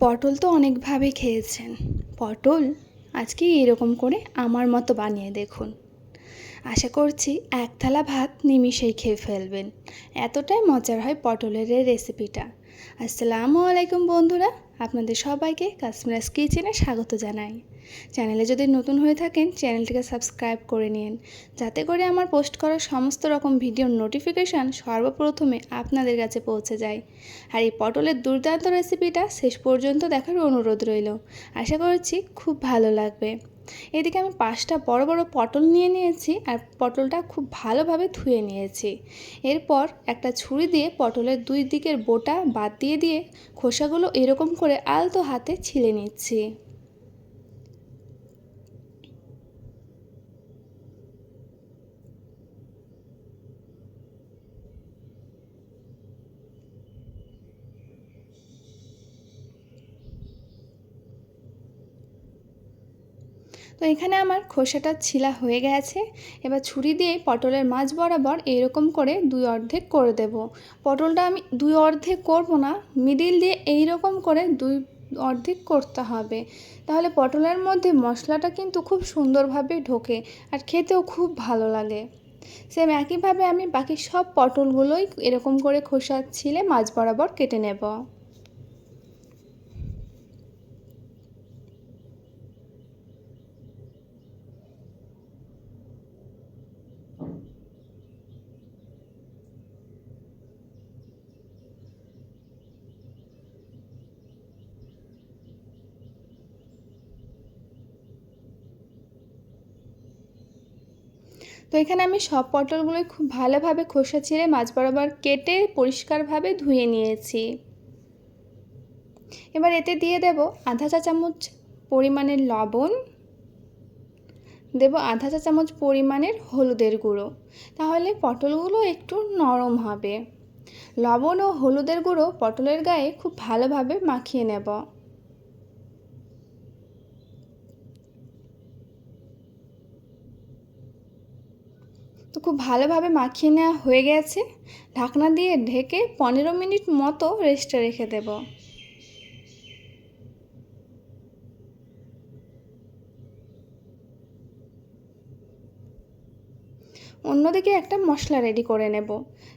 পটল তো অনেকভাবে খেয়েছেন। পটল? আজকে এরকম করে আমার মতো বানিয়ে দেখুন। আশা করছি এক থালা ভাত নিমিষেই খেয়ে ফেলবেন। এতটাই মজার হয় পটলের রেসিপিটা আসসালামু আলাইকুম বন্ধুরা, আপনাদের সবাইকে কাশ্মীরাস কিচেনে স্বাগত জানাই। চ্যানেলে যদি নতুন হয়ে থাকেন, চ্যানেলটিকে সাবস্ক্রাইব করে নিন, যাতে করে আমার পোস্ট করা সমস্ত রকম ভিডিওর নোটিফিকেশান সর্বপ্রথমে আপনাদের কাছে পৌঁছে যায়। আর এই পটলের দুর্দান্ত রেসিপিটা শেষ পর্যন্ত দেখার অনুরোধ রইল। আশা করছি খুব ভালো লাগবে। এদিকে আমি পাঁচটা বড় বড় পটল নিয়ে নিয়েছি আর পটলটা খুব ভালোভাবে ধুয়ে নিয়েছি। এরপর একটা ছুরি দিয়ে পটলের দুই দিকের বোটা বাদ দিয়ে দিয়ে খোসাগুলো এরকম করে আলতো হাতে ছিলে নিচ্ছি। তো এখানে আমার খোসাটা ছিলা হয়ে গেছে। এবার ছুরি দিয়ে পটলের মাছ বরাবর এরকম করে দুই অর্ধেক করে দেব। পটলটা আমি দুই অর্ধেক করব না, মিডিল দিয়ে এই রকম করে দুই অর্ধেক করতে হবে। তাহলে পটলের মধ্যে মশলাটা কিন্তু খুব সুন্দরভাবে ঢোকে আর খেতেও খুব ভালো লাগে। সেম একইভাবে আমি বাকি সব পটলগুলোই এরকম করে খোসা ছিলে মাছ বরাবর কেটে নেব। তো এখানে আমি সব পটলগুলোই খুব ভালোভাবে খোসা ছিঁড়ে মাছ বরাবর কেটে পরিষ্কারভাবে ধুয়ে নিয়েছি। এবার এতে দিয়ে দেব আধা চা চামচ পরিমাণের লবণ। দেব আধা চা চামচ পরিমাণের হলুদের গুঁড়ো। তাহলে পটলগুলো একটু নরম হবে। লবণ ও হলুদের গুঁড়ো পটলের গায়ে খুব ভালোভাবে মাখিয়ে নেব। খুব ভালোভাবে মাখিয়ে নেওয়া হয়ে গেছে। ঢাকনা দিয়ে ঢেকে পনেরো মিনিট মতো রেস্টে রেখে দেব। অন্যদিকে একটা মশলা রেডি করে নেব।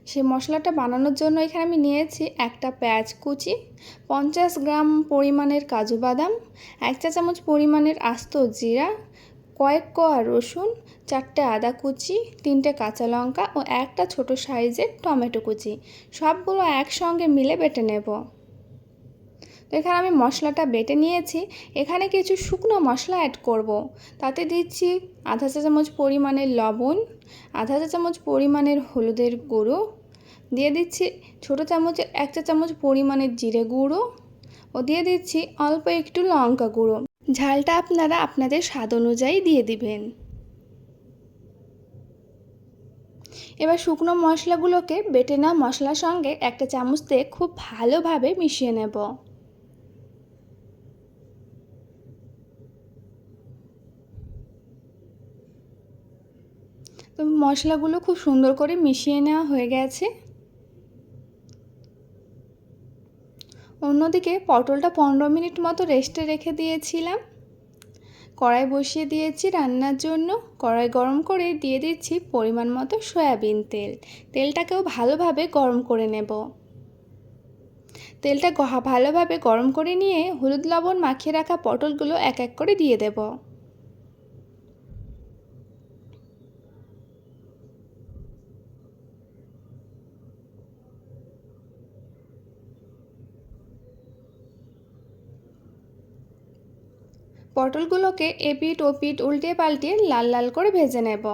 সেই মশলাটা বানানোর জন্য এখানে আমি নিয়েছি একটা পেঁয়াজ কুচি, পঞ্চাশ গ্রাম পরিমাণের কাজু বাদাম, এক চা চামচ পরিমাণের আস্ত জিরা কয়েক কোয়া রসুন, চারটে আদা কুচি, তিনটে কাঁচা লঙ্কা ও একটা ছোট সাইজের টমেটো কুচি। সবগুলো একসঙ্গে মিলে বেটে নেব। তো এখানে আমি মশলাটা বেটে নিয়েছি। এখানে কিছু শুকনো মশলা অ্যাড করব। তাতে দিচ্ছি আধা চা চামচ পরিমাণের লবণ, আধা চা চামচ পরিমাণের হলুদের গুঁড়ো, দিয়ে দিচ্ছি ছোটো চামচের এক চা চামচ পরিমাণের জিরে গুঁড়ো ও দিয়ে দিচ্ছি অল্প একটু লঙ্কা গুঁড়ো। ঝালটা আপনারা আপনাদের স্বাদ অনুযায়ী দিয়ে দিবেন। এবার শুকনো মশলাগুলোকে বেটে নেওয়া মশলার সঙ্গে একটা চামচ দিয়ে খুব ভালোভাবে মিশিয়ে নেব। তো মশলাগুলো খুব সুন্দর করে মিশিয়ে নেওয়া হয়ে গেছে। অন্যদিকে পটলটা পনেরো মিনিট মতো রেস্টে রেখে দিয়েছিলাম। কড়াই বসিয়ে দিয়েছি রান্নার জন্য। কড়াই গরম করে দিয়ে দিচ্ছি পরিমাণ মতো সয়াবিন তেল। তেলটাকেও ভালোভাবে গরম করে নেব। তেলটা ভালোভাবে গরম করে নিয়ে হলুদ লবণ মাখিয়ে রাখা পটলগুলো এক এক করে দিয়ে দেবো। পটলগুলোকে এপিট ওপিট উল্টে পাল্টে লাল লাল করে ভেজে নেব।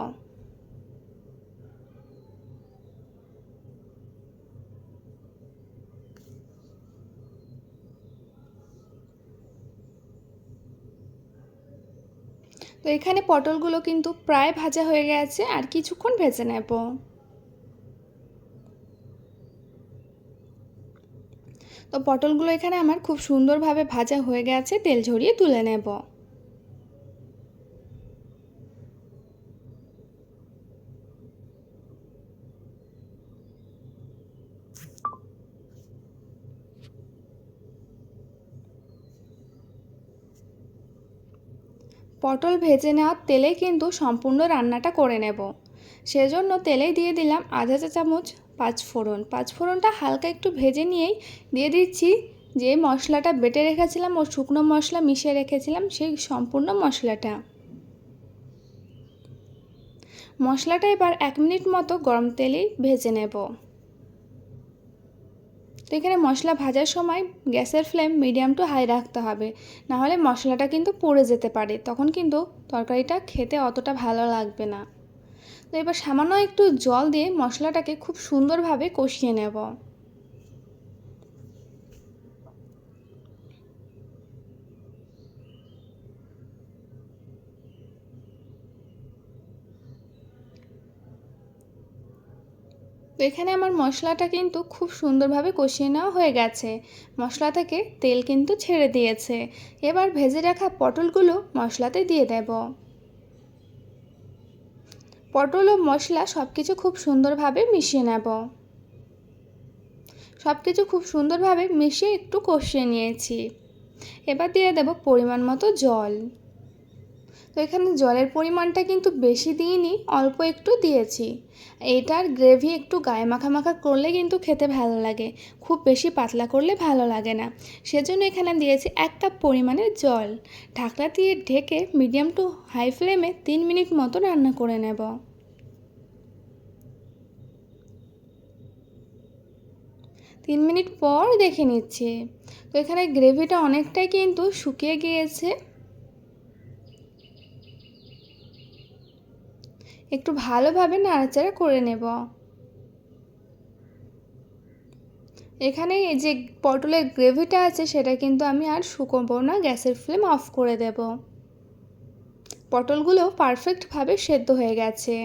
তো এখানে পটলগুলো কিন্তু প্রায় ভাজা হয়ে গেছে, আর কিছুক্ষণ ভেজে নেব। তো পটলগুলো এখানে আমার খুব সুন্দরভাবে ভাজা হয়ে গেছে, তেল ঝরিয়ে তুলে নেব। পটল ভেজে নেওয়ার তেলেই কিন্তু সম্পূর্ণ রান্নাটা করে নেব। সেজন্য তেলেই দিয়ে দিলাম আধা চা চামচ পাঁচফোড়ন পাঁচফোড়নটা হালকা একটু ভেজে নিয়েই দিয়ে দিচ্ছি যে মশলাটা বেটে রেখেছিলাম ও শুকনো মশলা মিশিয়ে রেখেছিলাম সেই সম্পূর্ণ মশলাটা। মশলাটা এবার এক মিনিট মতো গরম তেলেই ভেজে নেব। তো এখানে মশলা ভাজার সময় গ্যাসের ফ্লেম মিডিয়াম টু হাই রাখতে হবে, নাহলে মশলাটা কিন্তু পড়ে যেতে পারে, তখন কিন্তু তরকারিটা খেতে অতটা ভালো লাগবে না। তো এবার সামান্য একটু জল দিয়ে মশলাটাকে খুব সুন্দরভাবে কষিয়ে নেব। তো এখানে আমার মশলাটা কিন্তু খুব সুন্দরভাবে কষিয়ে নেওয়া হয়ে গেছে। মশলা থেকে তেল কিন্তু ছেড়ে দিয়েছে। এবার ভেজে রাখা পটলগুলো মশলাতে দিয়ে দেব। পটল ও মশলা সব কিছু খুব সুন্দরভাবে মিশিয়ে নেব। সব কিছু খুব সুন্দরভাবে মিশিয়ে একটু কষিয়ে নিয়েছি। এবার দিয়ে দেব পরিমাণ মতো জল। তো এখানে জলের পরিমাণটা কিন্তু বেশি দিইনি, অল্প একটু দিয়েছি। এটার গ্রেভি একটু গায়ে মাখা মাখা করলে কিন্তু খেতে ভালো লাগে, খুব বেশি পাতলা করলে ভালো লাগে না। সেজন্য এখানে দিয়েছি এক কাপ পরিমাণের জল। ঢাকনা দিয়ে ঢেকে মিডিয়াম টু হাই ফ্লেমে তিন মিনিট মতো রান্না করে নেব। তিন মিনিট পর দেখে নিচ্ছি। তো এখানে গ্রেভিটা অনেকটাই কিন্তু শুকিয়ে গিয়েছে। একটু ভালোভাবে নাড়াচাড়া করে নেব। এখানে যে পটলের গ্রেভিটা আছে, সেটা কিন্তু আমি আর শুকোবো না, গ্যাসের ফ্লেম অফ করে দেব। পটলগুলো পারফেক্টভাবে সেদ্ধ হয়ে গেছে।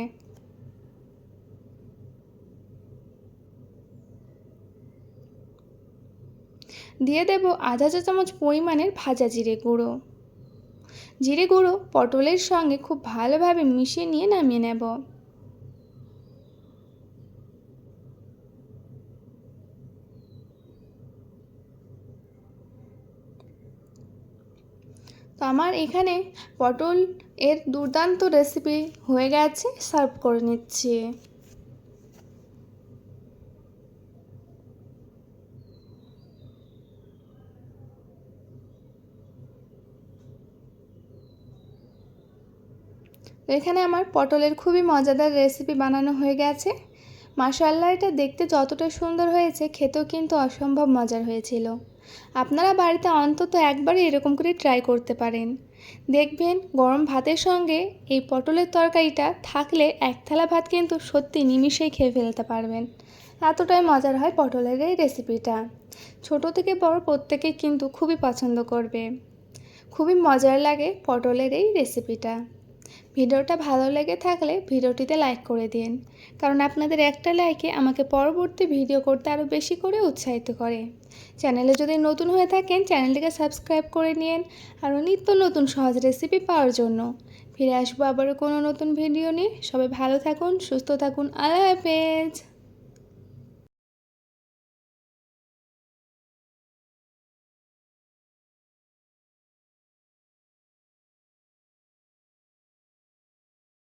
দিয়ে দেব আধা চা চামচ পরিমাণের ভাজা জিরে গুঁড়ো। জিরে গুঁড়ো পটলের সঙ্গে খুব ভালোভাবে মিশিয়ে নিয়ে নামিয়ে নেব। তো আমার এখানে পটল এর দুর্দান্ত রেসিপি হয়ে গেছে সার্ভ করে নিচ্ছি। এখানে আমার পটলের খুবই মজাদার রেসিপি বানানো হয়ে গেছে। মাসাল্লা এটা দেখতে যতটা সুন্দর হয়েছে, খেতেও কিন্তু অসম্ভব মজার হয়েছিল। আপনারা বাড়িতে অন্তত একবারই এরকম করে ট্রাই করতে পারেন। দেখবেন, গরম ভাতের সঙ্গে এই পটলের তরকারিটা থাকলে এক থালা ভাত কিন্তু সত্যি নিমিষেই খেয়ে ফেলতে পারবেন। এতটাই মজার হয় পটলের এই রেসিপিটা ছোট থেকে বড় প্রত্যেকে কিন্তু খুবই পছন্দ করবে। খুবই মজার লাগে পটলের এই রেসিপিটা ভিডিওটা ভালো লেগে থাকলে ভিডিওটিতে লাইক করে দিন। কারণ আপনাদের একটা লাইকে আমাকে পরবর্তী ভিডিও করতে আরও বেশি করে উৎসাহিত করে। চ্যানেলে যদি নতুন হয়ে থাকেন, চ্যানেলটিকে সাবস্ক্রাইব করে নিন আরও নিত্য নতুন সহজ রেসিপি পাওয়ার জন্য। ফিরে আসব আবারও কোনো নতুন ভিডিও নিয়ে। সবাই ভালো থাকুন, সুস্থ থাকুন। আল্লাহ হাফেজ।